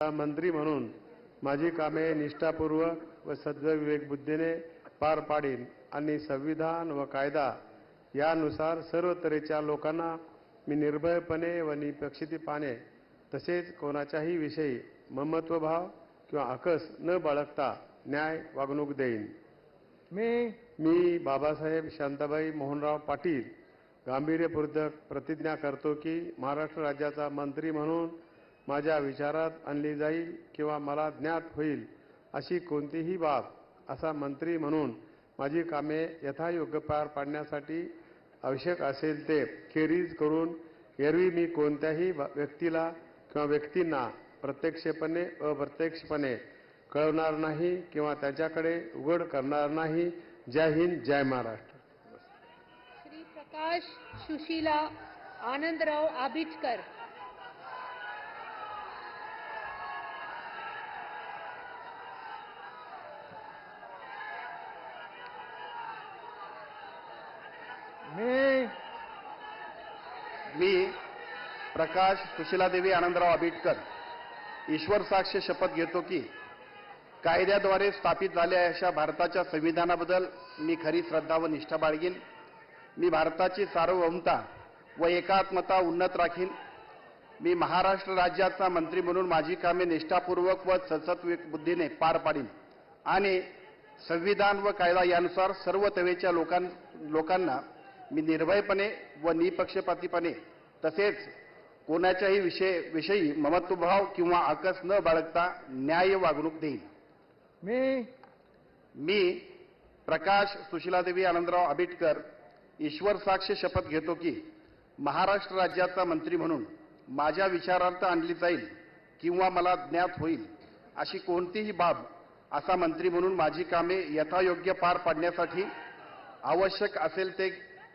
मंत्री म्हणून माझी कामे निष्ठापूर्वक व सद्विवेक बुद्धीने पार पाडीन आणि संविधान व कायदा यानुसार सर्व तऱ्हेच्या लोकांना मी निर्भयपणे व निपक्षितीपणे तसेच कोणाच्याही विषयी ममत्वभाव किंवा आकस न बाळगता न्याय वागणूक देईन. मी मी बाबासाहेब शांताबाई मोहनराव पाटील गांभीर्यपूर्वक प्रतिज्ञा करतो की महाराष्ट्र राज्याचा मंत्री म्हणून माझ्या विचारात आणली जाईल किंवा मला ज्ञात होईल अशी कोणतीही बाब असा मंत्री म्हणून माझी कामे यथायोग्य पार पाडण्यासाठी आवश्यक असेल ते खेरीज करून एरवी मी कोणत्याही व्यक्तीला किंवा व्यक्तींना प्रत्यक्षपणे अप्रत्यक्षपणे कळवणार नाही किंवा त्याच्याकडे उघड करणार नाही. जय हिंद जय महाराष्ट्र. श्री प्रकाश सुशीला आनंदराव आबिटकर मी मी प्रकाश सुशिलादेवी आनंदराव आबिटकर ईश्वर साक्ष शपथ घेतो की कायद्याद्वारे स्थापित झाल्या अशा भारताच्या संविधानाबद्दल मी खरी श्रद्धा व निष्ठा बाळगीन. मी भारताची सार्वभौमता व एकात्मता उन्नत राखीन. मी महाराष्ट्र राज्याचा मंत्री म्हणून माझी कामे निष्ठापूर्वक व सतत बुद्धीने पार पाडीन. आणि संविधान व कायदा यानुसार सर्व तवेच्या लोकां लोकांना मी निर्भयपणे व निपक्षपातीपणे तसेच कोणाच्याही विषय विषयी ममत्वभाव किंवा आकस न बाळगता न्याय वागणूक देईन. मी? मी प्रकाश सुशिलादेवी आनंदराव आबिटकर ईश्वर साक्ष शपथ घेतो की महाराष्ट्र राज्याचा मंत्री म्हणून माझ्या विचारार्थ आणली जाईल किंवा मला ज्ञात होईल अशी कोणतीही बाब असा मंत्री म्हणून माझी कामे यथायोग्य पार पाडण्यासाठी आवश्यक असेल ते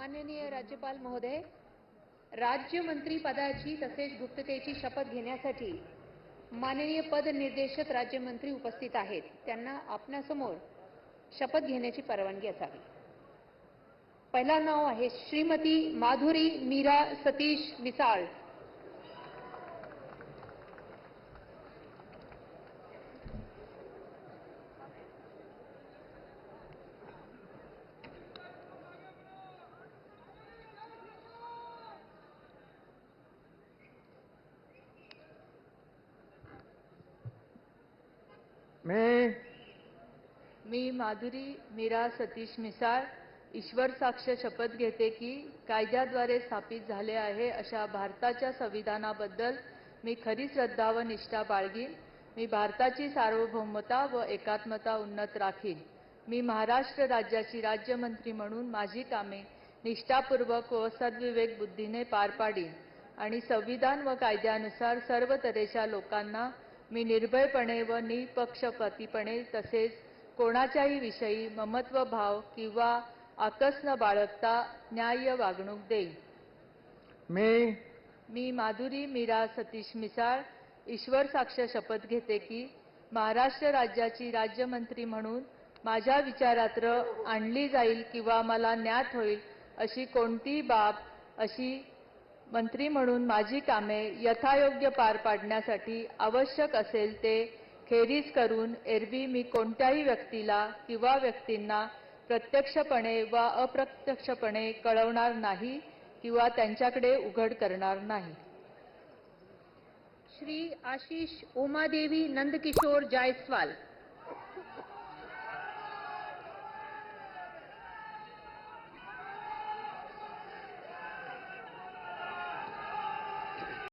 माननीय राज्यपाल महोदय राज्यमंत्री पदाची तसेच गुप्ततेची शपथ घेण्यासाठी माननीय पद निर्देशक राज्यमंत्री उपस्थित आहेत. त्यांना आपणासमोर शपथ घेण्याची परवानगी असावी. पहिला नाव आहे श्रीमती माधुरी मीरा सतीश मिसाळ मी मी माधुरी मीरा सतीश मिसाळ ईश्वर साक्ष शपथ घेते की कायद्याद्वारे स्थापित झाले आहे अशा भारताच्या संविधानाबद्दल मी खरी श्रद्धा व निष्ठा बाळगीन. मी भारताची सार्वभौमता व एकात्मता उन्नत राखीन. मी महाराष्ट्र राज्याची राज्यमंत्री म्हणून माझी कामे निष्ठापूर्वक व सद्विवेक बुद्धीने पार पाडीन आणि संविधान व कायद्यानुसार सर्व तऱ्हेच्या लोकांना मी निर्भयपणे व निपक्षपातीपणे तसेच कोणाच्याही विषयी ममत्व भाव किंवा आकस न बाळगता न्याय्य वागणूक देईन मी मी माधुरी मीरा सतीश मिसाळ ईश्वर साक्ष शपथ घेते की महाराष्ट्र राज्याची राज्यमंत्री म्हणून माझ्या विचारात्र आणली जाईल किंवा मला ज्ञात होईल अशी कोणतीही बाब अशी मंत्री म्हणून माझी कामे यथायोग्य पार पाडण्यासाठी आवश्यक असेल ते खेरीज करून एरवी मी कोणत्याही व्यक्तीला किंवा व्यक्तींना प्रत्यक्षपणे वा अप्रत्यक्षपणे कळवणार नाही किंवा त्यांच्याकडे उघड करणार नाही. श्री आशिष उमादेवी नंदकिशोर जायस्वाल